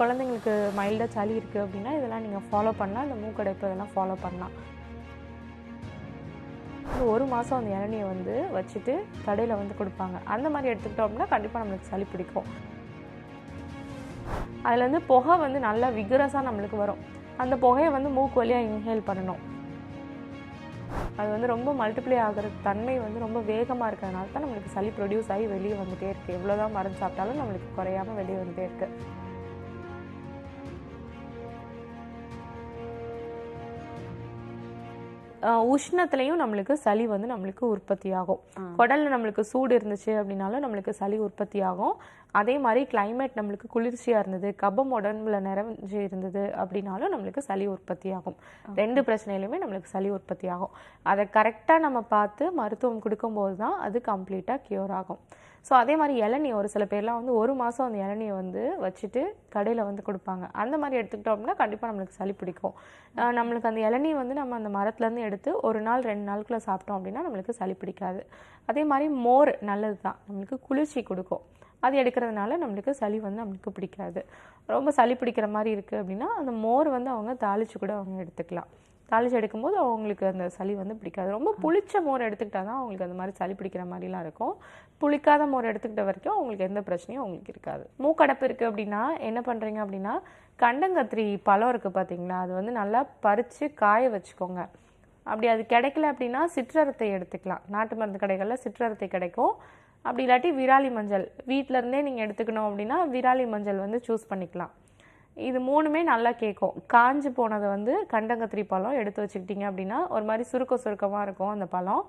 குழந்தைங்களுக்கு மைல்டாக சளி இருக்குது அப்படின்னா இதெல்லாம் நீங்கள் ஃபாலோ பண்ணலாம். இந்த மூக்கடைப்பு இதெல்லாம் ஃபாலோ பண்ணலாம். ஒரு ஒரு மாதம் அந்த இளநியை வந்து வச்சுட்டு கடையில் வந்து கொடுப்பாங்க. அந்த மாதிரி எடுத்துக்கிட்டோம் அப்படின்னா கண்டிப்பாக நம்மளுக்கு சளி பிடிக்கும். அதில் வந்து புகை வந்து நல்லா விகரஸாக நம்மளுக்கு வரும். அந்த புகையை வந்து மூக்கு வழியாக இன்ஹேல் பண்ணணும். அது வந்து ரொம்ப மல்டிப்ளை ஆகிற தன்மை வந்து ரொம்ப வேகமாக இருக்கிறதுனால தான் நம்மளுக்கு சளி ப்ரொடியூஸ் ஆகி வெளியே வந்துட்டே இருக்குது எவ்வளோ தான் மருந்து சாப்பிட்டாலும் நம்மளுக்கு குறையாமல் வெளியே வந்துட்டே இருக்குது உஷ்ணத்துலேயும் நம்மளுக்கு சளி வந்து நம்மளுக்கு உற்பத்தி ஆகும் குடல்ல நம்மளுக்கு சூடு இருந்துச்சு அப்படின்னாலும் நம்மளுக்கு சளி உற்பத்தி ஆகும் அதே மாதிரி climate நம்மளுக்கு குளிர்ச்சியாக இருந்தது கபம் உடம்புல நிறைஞ்சு இருந்தது அப்படின்னாலும் நம்மளுக்கு சளி உற்பத்தி ஆகும் ரெண்டு பிரச்சனையிலுமே நம்மளுக்கு சளி உற்பத்தி ஆகும் அதை கரெக்டாக நம்ம பார்த்து மருத்துவம் கொடுக்கும்போது தான் அது கம்ப்ளீட்டாக க்யூர் ஆகும். ஸோ அதே மாதிரி இளநீ ஒரு சில பேர்லாம் வந்து ஒரு மாதம் அந்த இளநியை வந்து வச்சுட்டு கடையில் வந்து கொடுப்பாங்க. அந்த மாதிரி எடுத்துக்கிட்டோம் அப்படின்னா கண்டிப்பாக நம்மளுக்கு சளி பிடிக்கும். நம்மளுக்கு அந்த இளநீ வந்து நம்ம அந்த மரத்துலேருந்து எடுத்து ஒரு நாள் ரெண்டு நாளுக்குள்ள சாப்பிட்டோம் அப்படின்னா நம்மளுக்கு சளி பிடிக்காது. அதே மாதிரி மோர் நல்லது தான் நம்மளுக்கு குளிர்ச்சி கொடுக்கும். அது எடுக்கிறதுனால நம்மளுக்கு சளி வந்து நம்மளுக்கு பிடிக்காது. ரொம்ப சளி பிடிக்கிற மாதிரி இருக்குது அப்படின்னா அந்த மோர் வந்து அவங்க தாளிச்சு கூட அவங்க எடுத்துக்கலாம். தாளிச்சு எடுக்கும்போது அவங்களுக்கு அந்த சளி வந்து பிடிக்காது. ரொம்ப புளிச்ச மோர் எடுத்துக்கிட்டா தான் அவங்களுக்கு அந்த மாதிரி சளி பிடிக்கிற மாதிரிலாம் இருக்கும். புளிக்காத மோர் எடுத்துக்கிட்ட வரைக்கும் அவங்களுக்கு எந்த பிரச்சனையும் அவங்களுக்கு இருக்காது. மூக்கடைப்பு இருக்குது அப்படின்னா என்ன பண்ணுறீங்க அப்படின்னா கண்டங்கத்திரி பழம் இருக்குது பார்த்தீங்களா அது வந்து நல்லா பறித்து காய வச்சுக்கோங்க. அப்படி அது கிடைக்கல அப்படின்னா சிற்றரத்தை எடுத்துக்கலாம். நாட்டு மருந்து கடைகளில் சிற்றரத்தை கிடைக்கும். அப்படி இல்லாட்டி விராலி மஞ்சள். வீட்டிலருந்தே இருந்தே நீங்கள் எடுத்துக்கணும் அப்படின்னா விராலி மஞ்சள் வந்து சூஸ் பண்ணிக்கலாம். இது மூணுமே நல்லா கேட்கும் காஞ்சு போனதை வந்து கண்டங்கத்திரி பழம் எடுத்து வச்சுக்கிட்டிங்க அப்படின்னா ஒரு மாதிரி சுருக்க சுருக்கமாக இருக்கும் அந்த பழம்.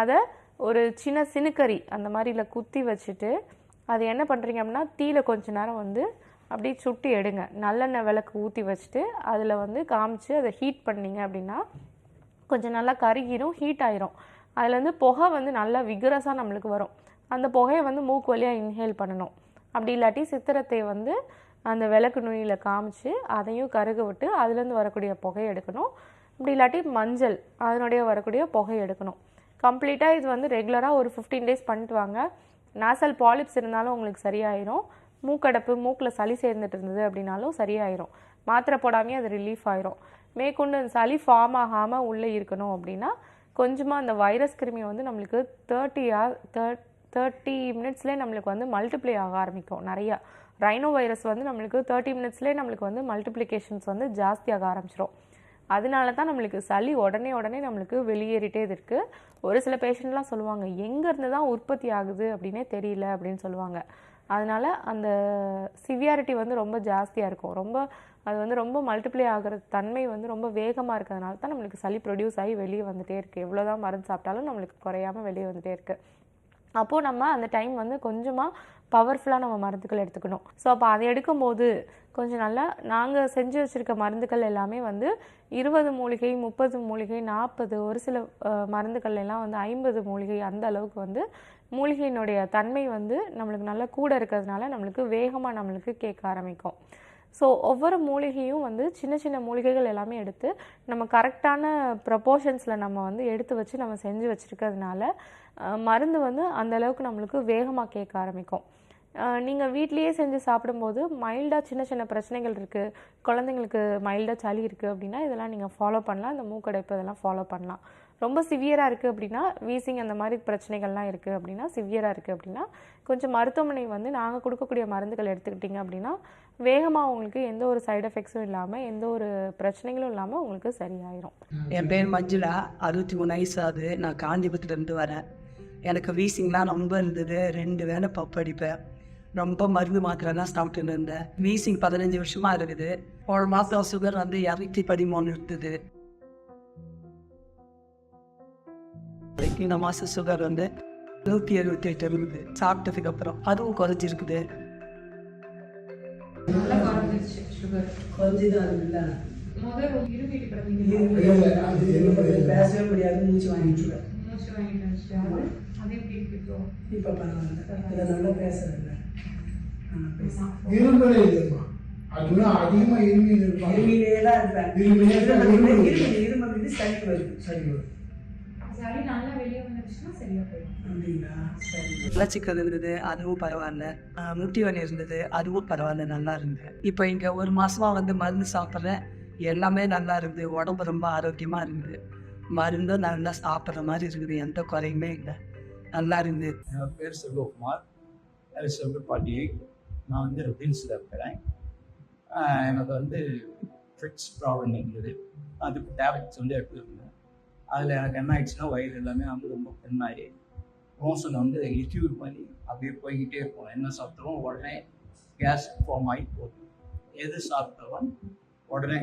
அதை ஒரு சின்ன சினுக்கறி அந்த மாதிரில குத்தி வச்சுட்டு அது என்ன பண்ணுறீங்க அப்படின்னா தீயில கொஞ்ச நேரம் வந்து அப்படியே சுட்டி எடுங்க. நல்லெண்ணெய் விளக்கு ஊற்றி வச்சுட்டு அதில் வந்து காமிச்சு அதை ஹீட் பண்ணீங்க அப்படின்னா கொஞ்சம் நல்லா கருகிரும் ஹீட் ஆயிரும். அதுலேருந்து புகை வந்து நல்லா விகரஸாக நம்மளுக்கு வரும். அந்த புகையை வந்து மூக்கு வழியாக இன்ஹேல் பண்ணணும். அப்படி இல்லாட்டி சித்திரத்தை வந்து அந்த விளக்கு நுனியில் காமிச்சு அதையும் கருக விட்டு அதுலேருந்து வரக்கூடிய புகையை எடுக்கணும். அப்படி இல்லாட்டி மஞ்சள் அதனுடைய வரக்கூடிய புகை எடுக்கணும். கம்ப்ளீட்டாக இது வந்து ரெகுலராக ஒரு ஃபிஃப்டீன் டேஸ் பண்ணிட்டு வாங்க. நாசல் பாலிப்ஸ் இருந்தாலும் உங்களுக்கு சரியாயிரும். மூக்கடைப்பு மூக்கில் சளி சேர்ந்துட்டு இருந்தது அப்படின்னாலும் சரியாயிரும். மாத்திரை போடாமே அது ரிலீஃப் ஆயிரும். மேற்கொண்டு அந்த சளி ஃபார்ம் ஆகாமல் உள்ளே இருக்கணும் அப்படின்னா கொஞ்சமாக அந்த வைரஸ் கிருமி வந்து நம்மளுக்கு தேர்ட்டி ஆர் தேர்ட் தேர்ட்டி மினிட்ஸ்லேயே நம்மளுக்கு வந்து மல்டிப்ளை ஆக ஆரம்பிக்கும். நிறையா ரைனோ வைரஸ் வந்து நம்மளுக்கு தேர்ட்டி மினிட்ஸ்லேயே நம்மளுக்கு வந்து மல்டிப்ளிகேஷன்ஸ் வந்து ஜாஸ்தியாக ஆரம்பிச்சிடும் அதனால தான் நம்மளுக்கு சளி உடனே உடனே நம்மளுக்கு வெளியேறிட்டே இருக்கு. ஒரு சில பேஷண்ட்லாம் சொல்லுவாங்க எங்கேருந்து தான் உற்பத்தி ஆகுது? அப்படின்னே தெரியல அப்படின்னு சொல்லுவாங்க. அதனால அந்த சிவியாரிட்டி வந்து ரொம்ப ஜாஸ்தியாக இருக்கும். ரொம்ப அது வந்து ரொம்ப மல்டிப்ளை ஆகிற தன்மை வந்து ரொம்ப வேகமாக இருக்கிறதுனால தான் நம்மளுக்கு சளி ப்ரொடியூஸ் ஆகி வெளியே வந்துகிட்டே இருக்குது எவ்வளோ தான் மருந்து சாப்பிட்டாலும் நம்மளுக்கு குறையாம வெளியே வந்துட்டே இருக்குது அப்போது நம்ம அந்த டைம் வந்து கொஞ்சமாக பவர்ஃபுல்லாக நம்ம மருந்துகள் எடுத்துக்கணும். ஸோ அப்போ அதை எடுக்கும்போது கொஞ்சம் நல்லா நாங்கள் செஞ்சு வச்சுருக்க மருந்துகள் எல்லாமே வந்து இருபது மூலிகை முப்பது மூலிகை நாற்பது ஒரு சில மருந்துகள் எல்லாம் வந்து ஐம்பது மூலிகை அந்த அளவுக்கு வந்து மூலிகையினுடைய தன்மை வந்து நம்மளுக்கு நல்லா கூட இருக்கிறதுனால நம்மளுக்கு வேகமாக நம்மளுக்கு கேட்க ஆரம்பிக்கும். ஸோ ஒவ்வொரு மூலிகையும் வந்து சின்ன சின்ன மூலிகைகள் எல்லாமே எடுத்து நம்ம கரெக்டான ப்ரப்போர்ஷன்ஸில் நம்ம வந்து எடுத்து வச்சு நம்ம செஞ்சு வச்சுருக்கிறதுனால மருந்து வந்து அந்தளவுக்கு நம்மளுக்கு வேகமாக கேட்க ஆரம்பிக்கும். நீங்கள் வீட்லேயே செஞ்சு சாப்பிடும்போது மைல்டாக சின்ன சின்ன பிரச்சனைகள் இருக்குது குழந்தைங்களுக்கு மைல்டாக சளி இருக்குது அப்படின்னா இதெல்லாம் நீங்கள் ஃபாலோ பண்ணலாம். இந்த மூக்கடைப்பு இதெல்லாம் ஃபாலோ பண்ணலாம். ரொம்ப சிவியராக இருக்குது அப்படின்னா வீசிங் அந்த மாதிரி பிரச்சனைகள்லாம் இருக்குது அப்படின்னா சிவியராக இருக்குது அப்படின்னா கொஞ்சம் மருத்துவமனை வந்து நாங்கள் கொடுக்கக்கூடிய மருந்துகள் எடுத்துக்கிட்டிங்க அப்படின்னா வேகமாக உங்களுக்கு எந்த ஒரு சைடு எஃபெக்ட்ஸும் இல்லாமல் எந்த ஒரு பிரச்சனைகளும் இல்லாமல் உங்களுக்கு சரியாயிரும். என் பேர் மஞ்சுளா. அறுபத்தி மூணு வயசு ஆகுது. நான் காஞ்சிபுரத்துலேருந்து வரேன். எனக்கு வீசிங்லாம் ரொம்ப இருந்தது. ரெண்டு வேலை பப்படிப்பேன் ரொம்ப மருந்து மாத்திரை தான் சாப்பிட்டுன்னு இருந்தேன். வீசிங் பதினஞ்சு வருஷமாக இருக்குது. ஒரு மாதம் சுகர் வந்து இரநூத்தி பதிமூணு இருந்தது. இந்த மாதம் சுகர் வந்து நூற்றி எழுபத்தி எட்டு இருக்குது. சாப்பிட்டதுக்கு அப்புறம் அதுவும் குறைஞ்சிருக்குது. பேசவே முடியாது. மூச்சு வாங்கிட்டு இப்போ? பரவாயில்ல. இதை நல்லா பேசுறேன் இரும்பலே இல்லைம்மா அதுதான் அதிகமா இருமியில் தான் இருப்பேன். இருமிலே தான் இருமல் இது சளி வருது. சரி வரும். சளி நல்லா வெளியே வந்துருச்சுன்னா சரியா போயிடும். அப்படிங்களா? சரி. மலச்சிக்கல் இருந்தது அதுவும் பரவாயில்ல. முட்டி வலி இருந்தது அதுவும் பரவாயில்ல நல்லா இருந்தது. இப்போ இங்கே ஒரு மாசமா வந்து மருந்து சாப்பிட்றேன் எல்லாமே நல்லா இருக்குது உடம்பு ரொம்ப ஆரோக்கியமா இருக்குது. மருந்தும் நல்லா சாப்பிட்ற மாதிரி இருக்குது எந்த குறையுமே இல்லை. நல்லா இருந்து. என்னோட பேர் செல்வகுமார். அது செல்வப்பாட்டி நான் வந்து ரிபில்ஸில் இருக்கிறேன். எனக்கு வந்து ஃபிட்ஸ் ப்ராப்ளம் இருந்தது. அதுக்கு டேப்லெட்ஸ் வந்து எடுத்துருந்தேன். அதில் எனக்கு என்ன ஆயிடுச்சுன்னா வயிறு எல்லாமே வந்து ரொம்ப பெண்ணாகி மோஷன் வந்து லிக்யூட் பண்ணி அப்படியே போய்கிட்டே இருக்கும். என்ன சாப்பிட்டாலும் உடனே கேஸ் ஃபார்ம் ஆகி போகும் எது சாப்பிட்டாலும் உடனே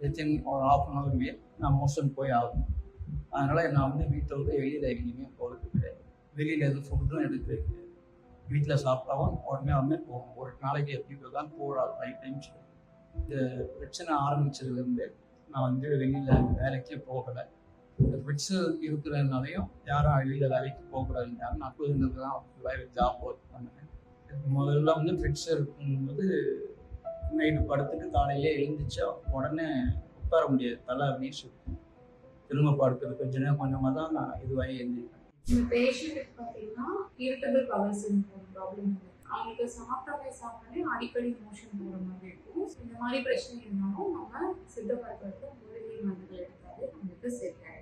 வித்தின் ஒரு ஆஃப் அன் ஹவர்லேயே நான் மோஷன் போய் ஆகணும். அதனால் நான் வந்து வீட்டை விட்டு வெளியில் எங்கேயுமே போகிறது கிடையாது. வெளியில் எதுவும் ஃபுட்டும் எடுத்து வீட்டில் சாப்பிட்டாவும் உடனே வந்து போகும் ஒரு நாளைக்கு எப்படி தான் போடாது ஃபைவ் டைம்ஸ் இந்த பிரச்சனை ஆரம்பிச்சதுலேருந்து நான் வந்து வெளியில் வேலைக்கே போகலை. இந்த பிரச்சனை இருக்கிறதுனாலையும் யாரும் வெளியில் வேலைக்கு போகக்கூடாதுன்னு நான் புரிந்தது தான் வேலை ஜாப் ஒர்க் பண்ணேன். முதல்ல வந்து ஃபிட்ஸ் இருக்கும்போது நைட்டு படுத்துட்டு காலையிலே எழுந்துச்சா உடனே உட்கார முடியாது. தலை அப்படியே சுற்றும் திரும்ப படுக்கிறது கொஞ்ச நேரம் கொஞ்சமாக தான் நான் இதுவாகி எழுந்திருக்கேன். பேஷண்ட்டுக்கு பார்த்தீங்கன்னா இரிட்டபிள் பவர் சிண்ட்ரோம் ப்ராப்ளம் அவங்களுக்கு சாப்பிட்டாலே சாப்பிட்டாலே அடிக்கடி மோஷன் போகிற மாதிரி இருக்கும். இந்த மாதிரி பிரச்சனை இருந்தாலும் நம்ம சித்த மருத்துவத்தில் மூலிகை மருந்துகள் எடுத்தாலே நம்மளுக்கு செட் ஆகிடும்